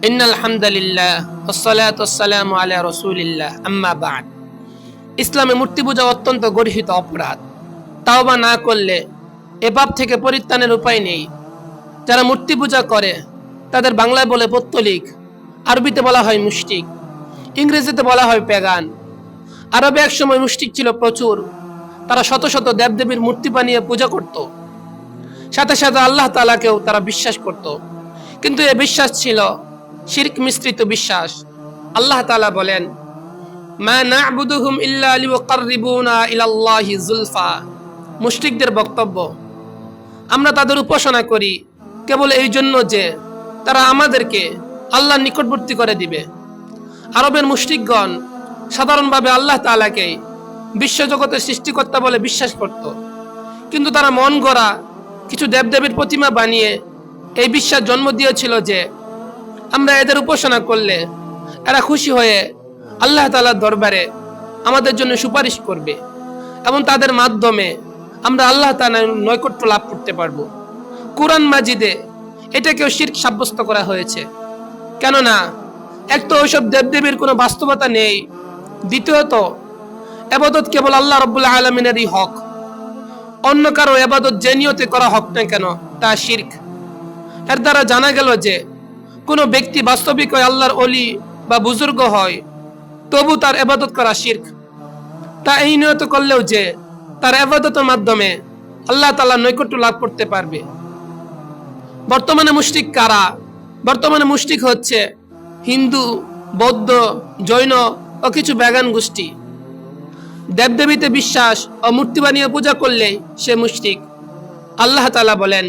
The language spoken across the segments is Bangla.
إن الحمد لله والصلاة والسلام على رسول الله أما بعد ইসলামে মূর্তি পূজা অত্যন্ত গর্হিত অপরাধ তাও বা না করলে এ পাপ থেকে পরিত্রাণের উপায় নেই যারা মূর্তি পূজা করে তাদের বাংলায় বলে পত্তলিক আরবিতে বলা হয় মুষ্টিক ইংরেজিতে বলা হয় পেগান আরবে একসময় মুষ্টিক ছিল প্রচুর তারা শত শত দেবদেবীর মূর্তি বানিয়ে পূজা করত সাথে সাথে আল্লাহ তালাকেও তারা বিশ্বাস করত কিন্তু এ বিশ্বাস ছিল শিরক মিশ্রিত বিশ্বাস। আল্লাহ তালা বলেন মুশরিকদের বক্তব্য, আমরা তাদের উপাসনা করি কেবল এই জন্য যে তারা আমাদেরকে আল্লাহর নিকটবর্তী করে দিবে। আরবের মুশরিকগণ সাধারণভাবে আল্লাহ তাআলাকে বিশ্বজগতের সৃষ্টিকর্তা বলে বিশ্বাস করত। কিন্তু তারা মন গড়া কিছু দেবদেবীর প্রতিমা বানিয়ে এই বিশ্বাস জন্ম দিয়েছিল যে আমরা এদের উপাসনা করলে এরা খুশি হয়ে আল্লাহ তালার দরবারে আমাদের জন্য সুপারিশ করবে এবং তাদের মাধ্যমে আমরা আল্লাহ তালার নৈকট্য লাভ করতে পারব। কোরআন মাজিদে এটাকেও শির্ক সাব্যস্ত করা হয়েছে। কেননা, এক তো ওইসব দেবদেবীর কোনো বাস্তবতা নেই। দ্বিতীয়ত, এবাদত কেবল আল্লাহ রব্বুল্লাহ আলমিনেরই হক। অন্য কারও এবাদত যে নিয়তে করা হক না কেন, তা শির্ক। এর দ্বারা জানা গেল যে কোনো ব্যক্তি বাস্তবিক ওই আল্লাহর অলি বা বুজুর্গ হয়, তবু তার এবাদত করা শির্ক। তা এই নিয়ত করলেও যে তার এবাদতের মাধ্যমে আল্লাহ তালা নৈকট্য লাভ করতে পারবে। বর্তমানে মুষ্টিক কারা? বর্তমানে মুষ্টিক হচ্ছে হিন্দু, বৌদ্ধ, জৈন ও কিছু ব্যাগান গোষ্ঠী। দেবদেবীতে বিশ্বাস ও মূর্তি বানিয়ে পূজা করলে সে মুষ্টিক আল্লাহ তালা বলেন,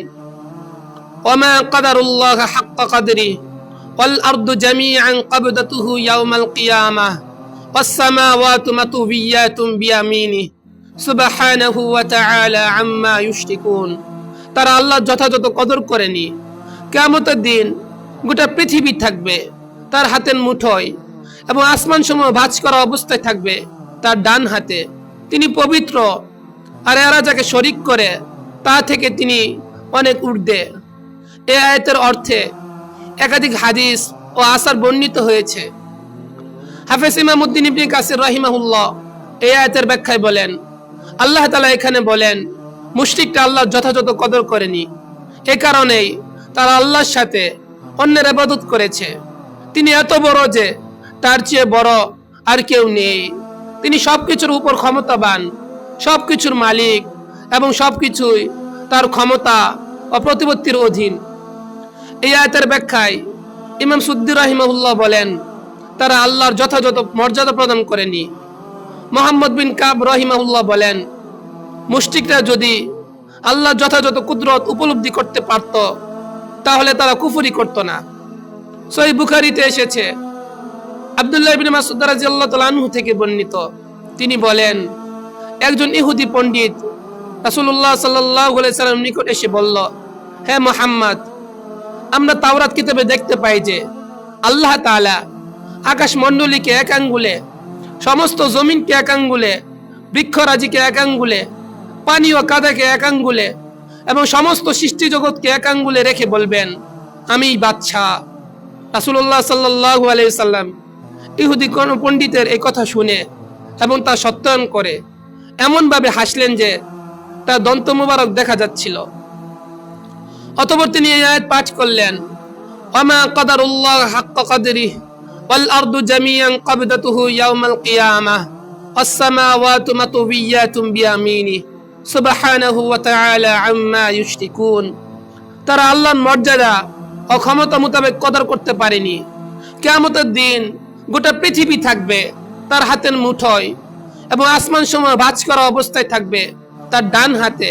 ওমা কাদারুল্লাহ হাক্কা কাদরি والأرض جميعا قبضته يوم القيامة والسماوات مطويات بيمينه سبحانه وتعالى عما يشركون তারা আল্লাহ যথাযথ কদর করেনি কেয়ামতের দিন গোটা পৃথিবী থাকবে তার হাতের মুঠোয় এবং আসমান সমূহ ভাঁজ করা অবস্থায় থাকবে তার ডান হাতে তিনি পবিত্র আর এরা যাকে শরিক করে তা থেকে তিনি অনেক ঊর্ধ্বে এ আয়তের অর্থে একাধিক হাদিস ও আসার বর্ণিত হয়েছে। হাফেজ ইমামুদ্দিন ইবনে কাসির রাহিমাহুল্লাহ এই আয়াতের ব্যাখ্যায় বলেন, আল্লাহ তালা এখানে বলেন মুশরিকটা আল্লাহ যথাযথ কদর করেনি। এ কারণেই তারা আল্লাহর সাথে অন্যের আবাদত করেছে। তিনি এত বড় যে তার চেয়ে বড় আর কেউ নেই। তিনি সবকিছুর উপর ক্ষমতাবান, সবকিছুর মালিক এবং সবকিছুই তার ক্ষমতা ও প্রতিপত্তির অধীন। এই আয়তের ব্যাখ্যায় ইমাম সুদ্দি রাহিমাহুল্লাহ বলেন, তারা আল্লাহর যথাযথ মর্যাদা প্রদান করেনি। মোহাম্মদ বিন কাব রহিমাহুল্লাহ বলেন মুষ্টিকরা যদি আল্লাহ যথাযথ কুদরত উপলব্ধি করতে পারত, তাহলে তারা কুফুরি করত না। সহি বুখারিতে এসেছে, আবদুল্লাহ ইবিন মাসুদ রাজিয়াল্লাহ তাআলা আনহু থেকে বর্ণিত। তিনি বলেন, একজন ইহুদি পণ্ডিত রাসূলুল্লাহ সাল্লাল্লাহু আলাইহি সাল্লাম নিকট এসে বলল, হে মোহাম্মদ আমরা তাওরাত কিতাবে দেখতে পাই যে আল্লাহ তাআলা আকাশ মণ্ডলীকে এক আঙ্গুলে, সমস্ত জমিনকে এক আঙ্গুলে, বৃক্ষরাজিকে এক আঙ্গুলে, পানি ও কাদাকে এক আঙ্গুলে এবং সমস্ত সৃষ্টি জগৎকে এক আঙ্গুলে রেখে বলবেন, আমি বাচ্চা রাসূলুল্লাহ সাল্লাল্লাহু আলাইহি সাল্লাম ইহুদি কোন পণ্ডিতের এই কথা শুনে এবং তা সত্যায়ন করে, এমনভাবে হাসলেন যে তার দন্ত মুবারক দেখা যাচ্ছিল। অতপর তিনি এই আয়াত পাঠ করলেন, ওমা কাদারুল্লাহ হাক্কা কাদরি, ওয়াল আরদু জামিয়ান কাবদাতুহু ইয়াউমাল সুবহানাহু ওয়া তাআলা আম্মা ইউশরিকুন। তারা আল্লাহর মর্যাদা ও মোতাবেক কদর করতে পারেনি। কিয়ামতের দিন গোটা পৃথিবী থাকবে তার হাতের মুঠোয় এবং আসমান সময় ভাঁজ করা অবস্থায় থাকবে তার ডান হাতে।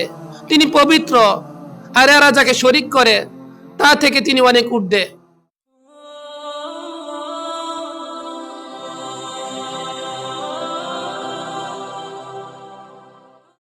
তিনি পবিত্র আর এরা যাকে শরিক করে তা থেকে তিনি অনেক ঊর্ধ্বে